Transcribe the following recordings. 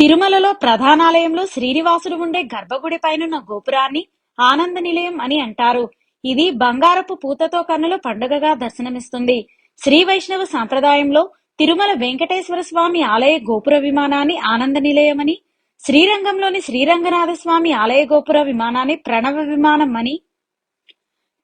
తిరుమలలో ప్రధానాలయంలో శ్రీనివాసుడు ఉండే గర్భగుడి పైనున్న గోపురాన్ని ఆనంద నిలయం అని అంటారు. ఇది బంగారపు పూతతో కన్నుల పండుగగా దర్శనమిస్తుంది. శ్రీ వైష్ణవ సాంప్రదాయంలో తిరుమల వెంకటేశ్వర స్వామి ఆలయ గోపుర విమానాన్ని ఆనంద నిలయమని శ్రీరంగంలోని శ్రీరంగనాథ స్వామి ఆలయ గోపుర విమానాన్ని ప్రణవ విమానం అని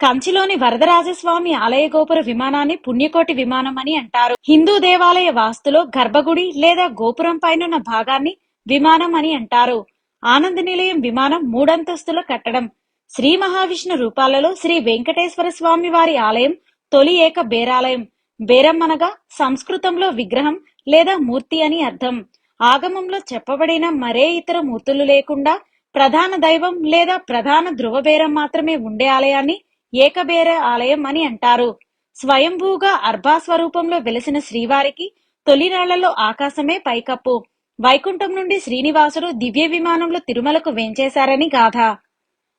కంచిలోని వరదరాజస్వామి ఆలయ గోపుర విమానాన్ని పుణ్యకోటి విమానం అని అంటారు. హిందూ దేవాలయ వాస్తులో గర్భగుడి లేదా గోపురం పైనున్న భాగాన్ని విమానం అని అంటారు. ఆనంద నిలయం విమానం మూడంతస్తుల కట్టడం. శ్రీ మహావిష్ణు రూపాలలో శ్రీ వెంకటేశ్వర స్వామి వారి ఆలయం తొలి ఏక బేరాలయం. బేరం అనగా సంస్కృతంలో విగ్రహం లేదా మూర్తి అని అర్థం. ఆగమంలో చెప్పబడిన మరే ఇతర మూర్తులు లేకుండా ప్రధాన దైవం లేదా ప్రధాన ధ్రువ బేరం మాత్రమే ఉండే ఆలయాన్ని ఏకబేర ఆలయం అని అంటారు. స్వయంభూగా అర్భాస్వరూపంలో వెలిసిన శ్రీవారికి తొలినాళ్ళలో ఆకాశమే పైకప్పు. వైకుంఠం నుండి శ్రీనివాసుడు దివ్య విమానంలో తిరుమలకు వేంచేశారని గాథ.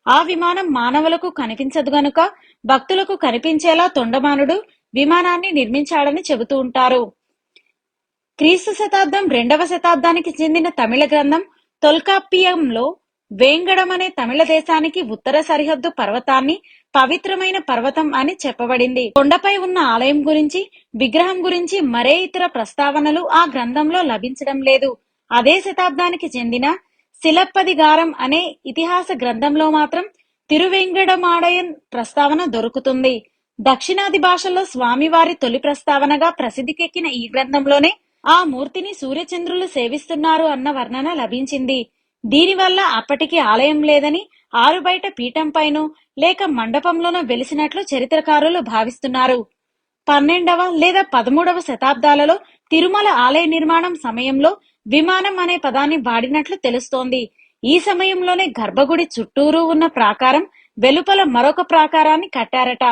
ఆ విమానం మానవులకు కనిపించదు గనుక భక్తులకు కనిపించేలా తొండమానుడు విమానాన్ని నిర్మించాడని చెబుతూ ఉంటారు. క్రీస్తు శతాబ్దం రెండవ శతాబ్దానికి చెందిన తమిళ గ్రంథం తొల్కాప్పియంలో వేంగడం అనే తమిళ దేశానికి ఉత్తర సరిహద్దు పర్వతాన్ని పవిత్రమైన పర్వతం అని చెప్పబడింది. కొండపై ఉన్న ఆలయం గురించి విగ్రహం గురించి మరే ఇతర ప్రస్తావనలు ఆ గ్రంథంలో లభించడం లేదు. అదే శతాబ్దానికి చెందిన శిలప్పదిగారం అనే ఇతిహాస గ్రంథంలో మాత్రం తిరువెంగడమాడయన్ ప్రస్తావన దొరుకుతుంది. దక్షిణాది భాషల్లో స్వామివారి తొలి ప్రస్తావనగా ప్రసిద్ధికెక్కిన ఈ గ్రంథంలోనే ఆ మూర్తిని సూర్యచంద్రులు సేవిస్తున్నారు అన్న వర్ణన లభించింది. దీనివల్ల అప్పటికి ఆలయం లేదని ఆరు బయట పీఠంపైనో లేక మండపంలోనో వెలిసినట్లు చరిత్రకారులు భావిస్తున్నారు. పన్నెండవ లేదా పదమూడవ శతాబ్దాలలో తిరుమల ఆలయ నిర్మాణం సమయంలో విమానం అనే పదాన్ని వాడినట్లు తెలుస్తోంది. ఈ సమయంలోనే గర్భగుడి చుట్టూరు ఉన్న ప్రాకారం వెలుపల మరొక ప్రాకారాన్ని కట్టారట.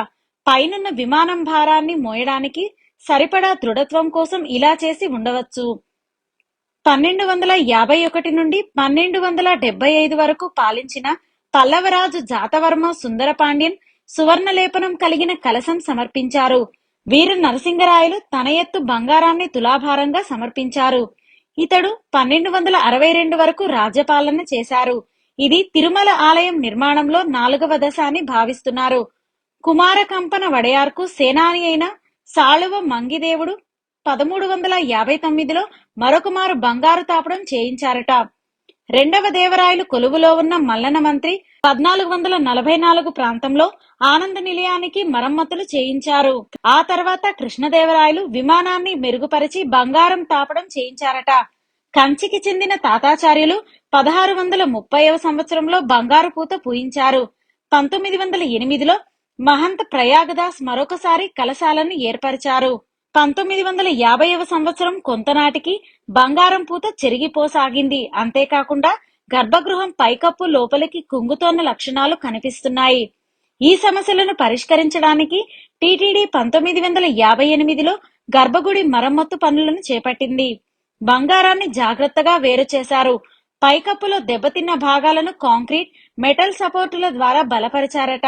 పైనున్న విమానం భారాన్ని మోయడానికి సరిపడా దృఢత్వం కోసం ఇలా చేసి ఉండవచ్చు. పన్నెండు వందల యాభై ఒకటి నుండి పన్నెండు వందల డెబ్బై ఐదు వరకు పాలించిన పల్లవరాజు జాతవర్మ సుందర పాండ్యన్ సువర్ణలేపనం కలిగిన కలశం సమర్పించారు. వీరు నరసింగరాయలు తన ఎత్తు బంగారాన్ని తులాభారంగా సమర్పించారు. ఇతడు పన్నెండు వందల అరవై రెండు వరకు రాజ్యపాలన చేశారు. ఇది తిరుమల ఆలయం నిర్మాణంలో నాలుగవ దశ అని భావిస్తున్నారు. కుమార కంపన వడయార్కు సేనాని అయిన సాళువ మంగిదేవుడు పదమూడు వందల యాభై తొమ్మిదిలో మరొకమారు బంగారు తాపడం చేయించారట. రెండవ దేవరాయలు కొలువులో ఉన్న మల్లన మంత్రి పద్నాలుగు వందల నలభై నాలుగు ప్రాంతంలో ఆనంద నిలయానికి మరమ్మతులు చేయించారు. ఆ తర్వాత కృష్ణదేవరాయలు విమానాన్ని మెరుగుపరిచి బంగారం తాపడం చేయించారట. కంచికి చెందిన తాతాచార్యులు పదహారు వందల ముప్పైవ సంవత్సరంలో బంగారు పూత పూయించారు. పంతొమ్మిది వందల ఎనిమిదిలో మహంత ప్రయాగదాస్ మరొకసారి కలశాలను ఏర్పరిచారు. పంతొమ్మిది వందల యాభైవ సంవత్సరం కొంతనాటికి బంగారం పూత చెరిగిపోసాగింది. అంతేకాకుండా గర్భగృహం పైకప్పు లోపలికి కుంగుతోన్న లక్షణాలు కనిపిస్తున్నాయి. ఈ సమస్యలను పరిష్కరించడానికి టీటీడీ పంతొమ్మిది వందల యాభై ఎనిమిదిలో గర్భగుడి మరమ్మత్తు పనులను చేపట్టింది. బంగారాన్ని జాగ్రత్తగా వేరు చేశారు. పైకప్పులో దెబ్బతిన్న భాగాలను కాంక్రీట్ మెటల్ సపోర్టుల ద్వారా బలపరిచారట.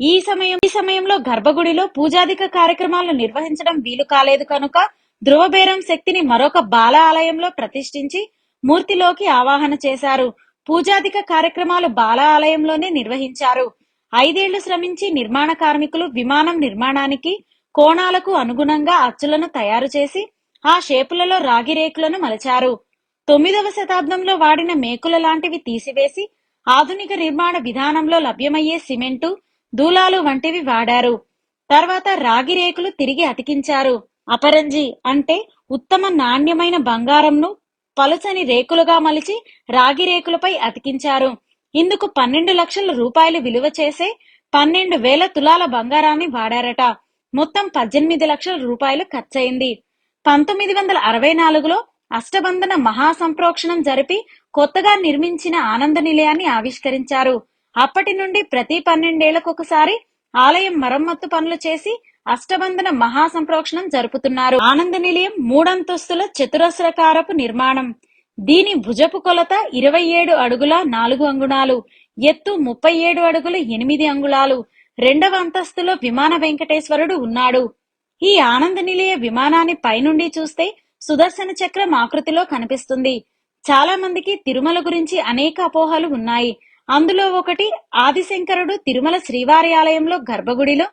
ఈ సమయం ఈ సమయంలో గర్భగుడిలో పూజాదిక కార్యక్రమాలు నిర్వహించడం వీలు కాలేదు కనుక ధ్రువబేరం శక్తిని మరొక బాల ఆలయంలో ప్రతిష్ఠించి మూర్తిలోకి ఆవాహన చేశారు. పూజాదిక కార్యక్రమాలు బాల ఆలయంలోనే నిర్వహించారు. ఐదేళ్ళు శ్రమించి నిర్మాణ కార్మికులు విమానం నిర్మాణానికి కోణాలకు అనుగుణంగా అచ్చులను తయారు చేసి ఆ షేపులలో రాగి రేకులను మలచారు. తొమ్మిదవ శతాబ్దంలో వాడిన మేకుల లాంటివి తీసివేసి ఆధునిక నిర్మాణ విధానంలో లభ్యమయ్యే సిమెంటు దూలాలు వంటివి వాడారు. తర్వాత రాగి రేకులు తిరిగి అతికించారు. అపరంజి అంటే ఉత్తమ నాణ్యమైన బంగారంను పలుచని రేకులుగా మలిచి రాగి రేకులపై అతికించారు. ఇందుకు పన్నెండు లక్షల రూపాయలు విలువ చేసే పన్నెండు వేల తులాల బంగారాన్ని వాడారట. మొత్తం పద్దెనిమిది లక్షల రూపాయలు ఖర్చయింది. పంతొమ్మిది వందల అరవై నాలుగులో అష్టబంధన మహాసంప్రోక్షణం జరిపి కొత్తగా నిర్మించిన ఆనంద నిలయాన్ని ఆవిష్కరించారు. అప్పటి నుండి ప్రతి పన్నెండేళ్ళకు ఒకసారి ఆలయం మరమ్మత్తు పనులు చేసి అష్టబంధన మహాసంప్రోక్షణం జరుపుతున్నారు. ఆనంద నిలయం మూడంతస్తుల చతురస్రకారపు నిర్మాణం. దీని భుజపు కొలత ఇరవై ఏడు అడుగుల నాలుగు అంగుళాలు ఎత్తు ముప్పై ఏడు అడుగుల ఎనిమిది అంగుళాలు. రెండవ అంతస్తులో విమాన వెంకటేశ్వరుడు ఉన్నాడు. ఈ ఆనంద నిలయ విమానాన్ని పైనుండి చూస్తే సుదర్శన చక్రం ఆకృతిలో కనిపిస్తుంది. చాలా మందికి తిరుమల గురించి అనేక అపోహలు ఉన్నాయి. అందులో ఒకటి ఆదిశంకరుడు తిరుమల శ్రీవారి ఆలయంలో గర్భగుడిలో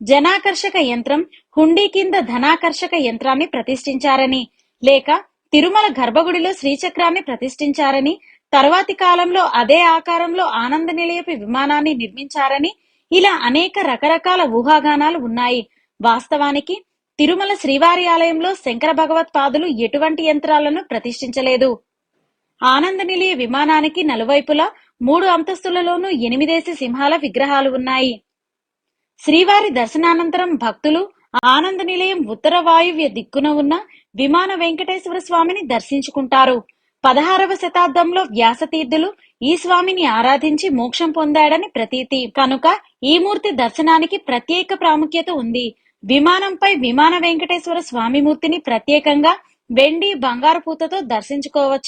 జనాకర్షక యంత్రం హుండీ కింద ధనాకర్షక యంత్రాన్ని ప్రతిష్ఠించారని లేక తిరుమల గర్భగుడిలో శ్రీచక్రాన్ని ప్రతిష్ఠించారని తర్వాతి కాలంలో అదే ఆకారంలో ఆనంద నిలయపు విమానాన్ని నిర్మించారని ఇలా అనేక రకరకాల ఊహాగానాలు ఉన్నాయి. వాస్తవానికి తిరుమల శ్రీవారి ఆలయంలో శంకర భగవత్పాదులు ఎటువంటి యంత్రాలను ప్రతిష్ఠించలేదు. ఆనంద నిలయ విమానానికి నలువైపులా మూడు అంతస్తులలోనూ ఎనిమిదేసి సింహాల విగ్రహాలు ఉన్నాయి. శ్రీవారి దర్శనానంతరం భక్తులు ఆనంద నిలయం ఉత్తర వాయువ్య దిక్కున ఉన్న విమాన వెంకటేశ్వర స్వామిని దర్శించుకుంటారు. పదహారవ శతాబ్దంలో వ్యాసతీర్థులు ఈ స్వామిని ఆరాధించి మోక్షం పొందాడని ప్రతీతి. కనుక ఈ మూర్తి దర్శనానికి ప్రత్యేక ప్రాముఖ్యత ఉంది. విమానంపై విమాన వెంకటేశ్వర స్వామి మూర్తిని ప్రత్యేకంగా వెండి బంగారు పూతతో దర్శించుకోవచ్చు.